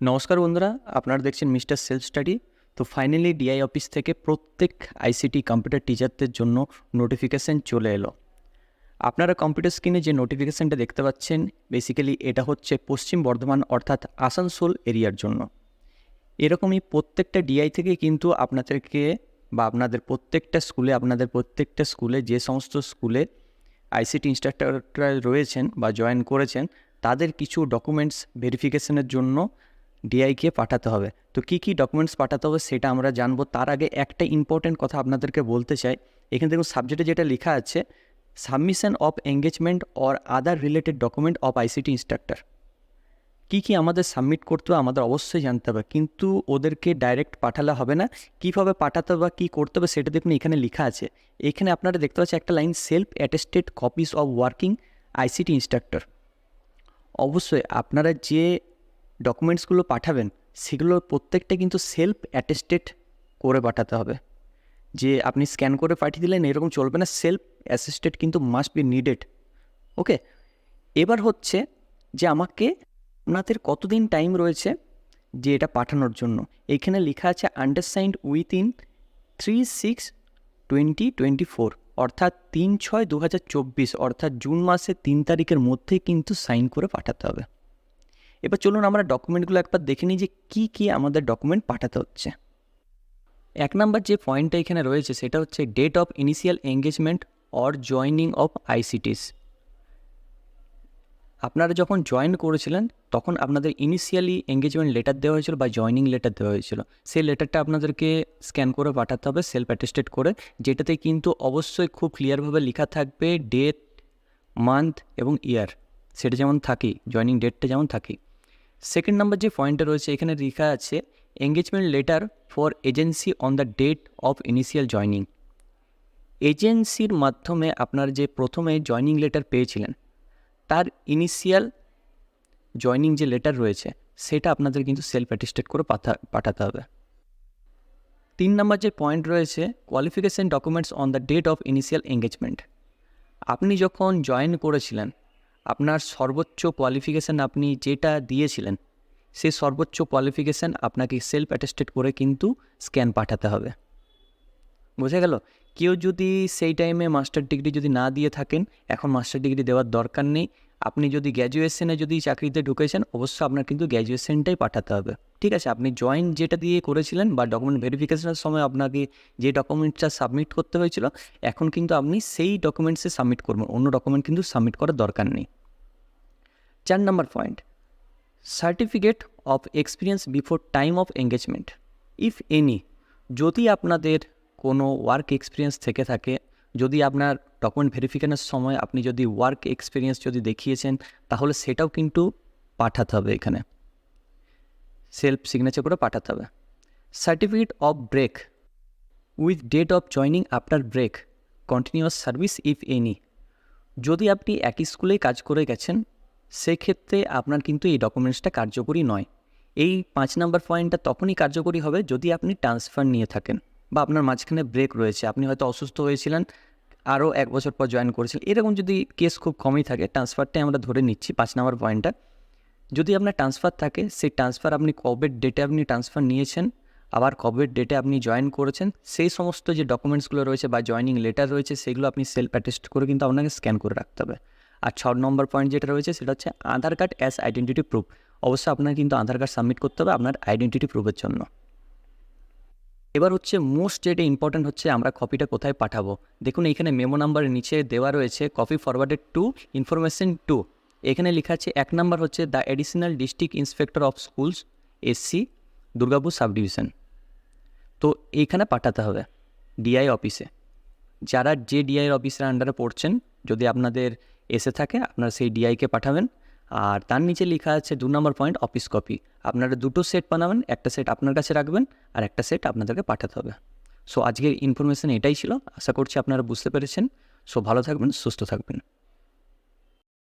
নমস্কার বন্ধুরা, আপনারা দেখছেন মিস্টার সেলফ স্টাডি। তো ফাইনালি ডিআই অফিস থেকে প্রত্যেক আইসিটি কম্পিউটার টিচারদের জন্য নোটিফিকেশান চলে এলো। আপনারা কম্পিউটার স্ক্রিনে যে নোটিফিকেশানটা দেখতে পাচ্ছেন বেসিক্যালি এটা হচ্ছে পশ্চিম বর্ধমান অর্থাৎ আসানসোল এরিয়ার জন্য। এরকমই প্রত্যেকটা ডিআই থেকে কিন্তু আপনাদেরকে বা আপনাদের প্রত্যেকটা স্কুলে আপনাদের প্রত্যেকটা স্কুলে যে সমস্ত স্কুলে আইসিটি ইনস্ট্রাক্টররা রয়েছেন বা জয়েন করেছেন, তাদের কিছু ডকুমেন্টস ভেরিফিকেশনের জন্য ডিআইকে পাঠাতে হবে। তো কী কী ডকুমেন্টস পাঠাতে হবে সেটা আমরা জানব। তার আগে একটা ইম্পর্টেন্ট কথা আপনাদেরকে বলতে চাই। এখানে দেখুন সাবজেক্টে যেটা লেখা আছে submission of engagement or other related document of ICT instructor কী কী আমাদের সাবমিট করতে হবে আমাদের অবশ্যই জানতে হবে। কিন্তু ওদেরকে ডাইরেক্ট পাঠালে হবে না। কীভাবে পাঠাতে হবে বা কী করতে হবে সেটা দেখুন এখানে লেখা আছে। এখানে আপনারা দেখতে পাচ্ছেন একটা line self attested copies of working ICT instructor অবশ্যই আপনারা যে ডকুমেন্টসগুলো পাঠাবেন, সেগুলোর প্রত্যেকটা কিন্তু সেলফ অ্যাটেস্টেড করে পাঠাতে হবে। যে আপনি স্ক্যান করে পাঠিয়ে দিলেন, এরকম চলবে না সেলফ অ্যাসিস্টেড কিন্তু মাস্ট বি নিডেড ওকে এবার হচ্ছে যে আমাকে আপনাদের কতদিন টাইম রয়েছে যে এটা পাঠানোর জন্য? এখানে লেখা আছে undersigned within three six twenty twenty four অর্থাৎ তিন ছয় দু হাজার চব্বিশ, অর্থাৎ জুন মাসের তিন তারিখের মধ্যেই কিন্তু সাইন করে পাঠাতে হবে। এবার চলুন আমরা ডকুমেন্টগুলো একবার দেখে নিই যে কী কী আমাদের ডকুমেন্ট পাঠাতে হচ্ছে। এক নাম্বার যে পয়েন্টটা এখানে রয়েছে সেটা হচ্ছে date of initial engagement or joining of ICTs আপনারা যখন জয়েন করেছিলেন, তখন আপনাদের ইনিশিয়ালি এঙ্গেজমেন্ট লেটার দেওয়া হয়েছিল বা জয়নিং লেটার দেওয়া হয়েছিল। সেই লেটারটা আপনাদেরকে স্ক্যান করে পাঠাতে হবে সেলফ অ্যাটেস্টেড করে, যেটাতে কিন্তু অবশ্যই খুব ক্লিয়ারভাবে লেখা থাকবে ডেট মান্থ এবং ইয়ার সেটা যেমন থাকি জয়নিং ডেটটা যেমন থাকি সেকেন্ড নাম্বার যে পয়েন্টটা রয়েছে, এখানে লেখা আছে engagement letter for agency on the date of initial joining এজেন্সির মাধ্যমে আপনার যে প্রথমে জয়নিং লেটার পেয়েছিলেন, তার ইনিশিয়াল জয়নিং যে লেটার রয়েছে, সেটা আপনাদের কিন্তু সেলফ অ্যাটেস্টেড করে পাঠা পাঠাতে হবে। তিন নম্বর যে পয়েন্ট রয়েছে qualification documents on the date of initial engagement আপনি যখন জয়েন করেছিলেন, আপনার সর্বোচ্চ কোয়ালিফিকেশান আপনি যেটা দিয়েছিলেন সেই সর্বোচ্চ কোয়ালিফিকেশান আপনাকে সেলফ অ্যাটেস্টেড করে কিন্তু স্ক্যান পাঠাতে হবে। বোঝা গেল? কেউ যদি সেই টাইমে মাস্টার ডিগ্রি যদি না দিয়ে থাকেন, এখন মাস্টার ডিগ্রি দেওয়ার দরকার নেই। আপনি যদি গ্র্যাজুয়েশনে যদি চাকরিতে ঢুকেছেন, অবশ্যই আপনার কিন্তু গ্র্যাজুয়েশনটাই পাঠাতে হবে। ঠিক আছে? আপনি জয়েন যেটা দিয়ে করেছিলেন বা ডকুমেন্ট ভেরিফিকেশনের সময় আপনাকে যে ডকুমেন্টসটা সাবমিট করতে হয়েছিল, এখন কিন্তু আপনি সেই ডকুমেন্টসে সাবমিট করবেন। অন্য ডকুমেন্ট কিন্তু সাবমিট করার দরকার নেই। চার নম্বর point certificate of experience before time of engagement if any যদি আপনাদের কোনো ওয়ার্ক এক্সপিরিয়েন্স থেকে থাকে, যদি আপনার ডকুমেন্ট ভেরিফিকেশনের সময় আপনি যদি ওয়ার্ক এক্সপিরিয়েন্স যদি দেখিয়েছেন, তাহলে সেটাও কিন্তু পাঠাতে হবে এখানে। সেলফ সিগনেচার করে পাঠাতে হবে। Certificate of break with date of joining after break continuous service if any যদি আপনি একই স্কুলেই কাজ করে গেছেন সেক্ষেত্রে আপনার কিন্তু এই ডকুমেন্টসটা কার্যকরী নয়। এই পাঁচ নাম্বার পয়েন্টটা তখনই কার্যকরী হবে যদি আপনি ট্রান্সফার নিয়ে থাকেন বা আপনার মাঝখানে ব্রেক রয়েছে। আপনি হয়তো অসুস্থ হয়েছিলেন, আরও এক বছর পর জয়েন করেছিলেন। এরকম যদি কেস খুব কমই থাকে ট্রান্সফারটাই আমরা ধরে নিচ্ছি পাঁচ নাম্বার পয়েন্টটা যদি আপনার ট্রান্সফার থাকে, সেই ট্রান্সফার আপনি কবের ডেটে আপনি ট্রান্সফার নিয়েছেন, আবার কবের ডেটে আপনি জয়েন করেছেন, সেই সমস্ত যে ডকুমেন্টসগুলো রয়েছে বা জয়নিং লেটার রয়েছে, সেগুলো আপনি সেলফ অ্যাটেস্ট করে কিন্তু আপনাকে স্ক্যান করে রাখতে হবে। আর ছ নম্বর পয়েন্ট যেটা রয়েছে সেটা হচ্ছে Aadhaar card as identity proof অবশ্যই আপনার কিন্তু আধার কার্ড সাবমিট করতে হবে আপনার আইডেন্টিটি প্রুফের জন্য। এবার হচ্ছে মোস্ট যেটা ইম্পর্ট্যান্ট হচ্ছে আমরা কপিটা কোথায় পাঠাবো? দেখুন এখানে মেমো নাম্বারের নিচে দেওয়া রয়েছে copy forwarded to information to এখানে লেখা আছে এক নাম্বার হচ্ছে the additional district inspector of schools SC Durgapur sub division তো এইখানে পাঠাতে হবে ডিআই অফিসে যারা যে ডিআই অফিসের আন্ডারে পড়ছেন, যদি আপনাদের এসে থাকে, আপনারা সেই ডিআইকে পাঠাবেন। আর তার নিচে লেখা আছে দু নম্বর পয়েন্ট অফিস কপি আপনারা দুটো সেট বানাবেন, একটা সেট আপনার কাছে রাখবেন আর একটা সেট আপনাদেরকে পাঠাতে হবে। সো আজকের ইনফরমেশান এটাই ছিল। আশা করছি আপনারা বুঝতে পেরেছেন। সো ভালো থাকবেন, সুস্থ থাকবেন।